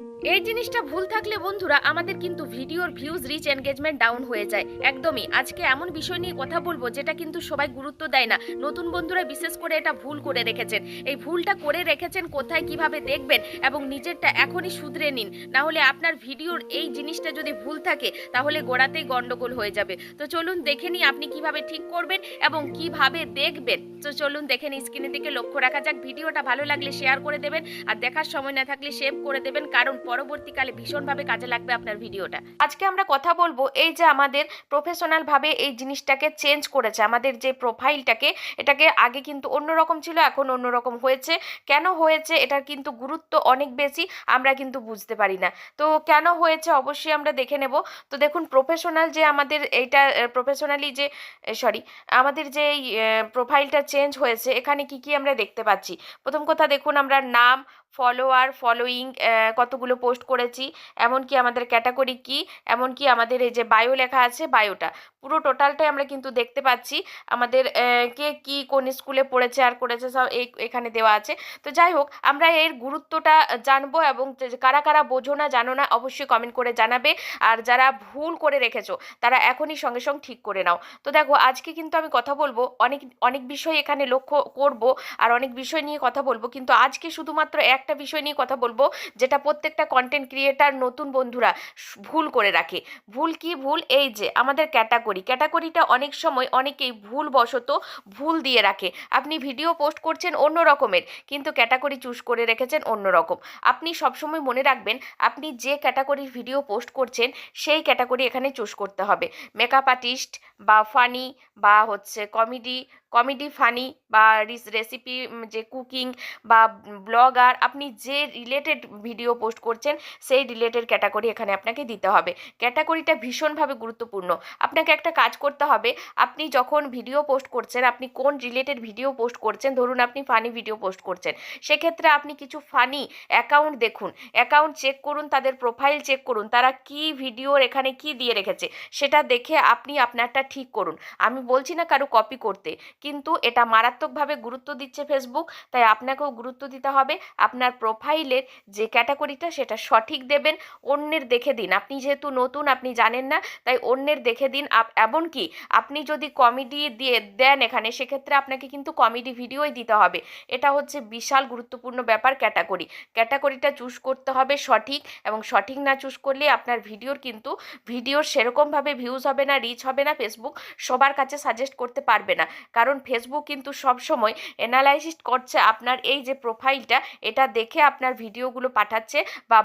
Mm-hmm. এই জিনিসটা ভুল থাকলে বন্ধুরা, আমাদের কিন্তু ভিডিওর ভিউজ রিচ এনগেজমেন্ট ডাউন হয়ে যায়। একদমই। আজকে এমন বিষয় নিয়ে কথা বলব যেটা কিন্তু সবাই গুরুত্ব দেয় না। নতুন বন্ধুরা বিশেষ করে এটা ভুল করে রেখেছেন। এই ভুলটা করে রেখেছেন কোথায়, কীভাবে দেখবেন এবং নিজেরটা এখনই শুধরে নিন। না হলে আপনার ভিডিওর এই জিনিসটা যদি ভুল থাকে, তাহলে গোড়াতেই গন্ডগোল হয়ে যাবে। তো চলুন দেখে নিই আপনি কীভাবে ঠিক করবেন এবং কীভাবে দেখবেন। তো চলুন দেখে নিই স্ক্রিনের দিকে লক্ষ্য রাখা যাক। ভিডিওটা ভালো লাগলে শেয়ার করে দেবেন। আর দেখার সময় না থাকলে সেভ করে দেবেন। কারণ পরবর্তীকালে ভীষণভাবে কাজে লাগবে আপনার ভিডিওটা। আজকে আমরা কথা বলব এই যে আমাদের প্রফেশনালভাবে এই জিনিসটাকে চেঞ্জ করেছে, আমাদের যে প্রোফাইলটাকে এটাকে আগে কিন্তু অন্যরকম ছিল, এখন অন্যরকম হয়েছে। কেন হয়েছে? এটার কিন্তু গুরুত্ব অনেক বেশি, আমরা কিন্তু বুঝতে পারি না। তো কেন হয়েছে? অবশ্যই আমরা দেখে নেব। তো দেখুন প্রফেশনাল যে আমাদের এইটা প্রফেশনালি যে সরি আমাদের যে প্রোফাইলটা চেঞ্জ হয়েছে, এখানে কি কি আমরা দেখতে পাচ্ছি? প্রথম কথা দেখুন, আমরা নাম ফলোয়ার ফলোয়িং কতগুলো পোস্ট করেছি, এমনকি আমাদের ক্যাটাগরি কি, এমনকি আমাদের এই যে বায়ো লেখা আছে বায়োটা পুরো টোটালটাই আমরা কিন্তু দেখতে পাচ্ছি, আমাদের কে কি কোন স্কুলে পড়েছে, আর করেছে, সব এখানে দেওয়া আছে। তো যাই হোক, আমরা এর গুরুত্বটা জানব এবং কারা কারা বোঝো না, জানো না, অবশ্যই কমেন্ট করে জানাবে। আর যারা ভুল করে রেখেছো, তারা এখনই সঙ্গে সঙ্গে ঠিক করে নাও। তো দেখো, আজকে কিন্তু আমি কথা বলব, অনেক অনেক বিষয় এখানে লক্ষ্য করব, আর অনেক বিষয় নিয়ে কথা বলব, কিন্তু আজকে শুধুমাত্র একটা বিষয় নিয়ে কথা বলব, যেটা প্রত্যেকটা কন্টেন্ট ক্রিয়েটার নতুন বন্ধুরা ভুল করে রাখে। ভুল কি ভুল? এই যে, আমাদের ক্যাটাগরি ক্যাটাগরিটা অনেক সময় অনেকেই ভুল বশত ভুল দিয়ে রাখে। আপনি ভিডিও পোস্ট করছেন অন্য রকমের, কিন্তু ক্যাটাগরি চুজ করে রেখেছেন অন্য রকম। আপনি সবসময় মনে রাখবেন, আপনি যে ক্যাটাগরির ভিডিও পোস্ট করছেন, সেই ক্যাটাগরি এখানে চুজ করতে হবে। মেকআপ আর্টিস্ট বা ফানি বা হচ্ছে কমেডি কমেডি ফানি বা রেসিপি যে কুকিং বা ব্লগার আপনি যে রিলেটেড ভিডিও পোস্ট করছেন, সেই রিলেটেড ক্যাটাগরি এখানে আপনাকে দিতে হবে। ক্যাটাগরিটা ভীষণভাবে গুরুত্বপূর্ণ। আপনাকে একটা কাজ করতে হবে, আপনি যখন ভিডিও পোস্ট করছেন, আপনি কোন রিলেটেড ভিডিও পোস্ট করছেন, ধরুন আপনি ফানি ভিডিও পোস্ট করছেন, সেক্ষেত্রে আপনি কিছু ফানি অ্যাকাউন্ট দেখুন। অ্যাকাউন্ট চেক করুন, তাদের প্রোফাইল চেক করুন, তারা কি ভিডিওর এখানে কি দিয়ে রেখেছে, সেটা দেখে আপনি আপনারটা ঠিক করুন। আমি বলছি না কারও কপি করতে। কিন্তু এটা মারাত্মকভাবে গুরুত্ব দিচ্ছে ফেসবুক তাই আপনাকেও গুরুত্ব দিতে হবে। আপনার প্রোফাইলের যে ক্যাটাগরিটা সেটা সঠিক দেবেন, অন্যের দেখে দিন। আপনি যেহেতু নতুন, আপনি জানেন না, তাই অন্যের দেখে দিন। এমনকি আপনি যদি কমেডি দিয়ে দেন এখানে, সেক্ষেত্রে আপনাকে কিন্তু কমেডি ভিডিওই দিতে হবে। এটা হচ্ছে বিশাল গুরুত্বপূর্ণ ব্যাপার ক্যাটাগরি ক্যাটাগরিটা চুজ করতে হবে সঠিক এবং সঠিক না চুজ করলে আপনার ভিডিওর কিন্তু ভিডিওর সেরকমভাবে ভিউজ হবে না রিচ হবে না ফেসবুক সবার কাছে সাজেস্ট করতে পারবে না। কারণ ফেসবুক কিন্তু সবসময় অ্যানালাইসিস করছে আপনার এই যে প্রোফাইলটা এটা দেখে আপনার ভিডিওগুলো পাঠাচ্ছে বা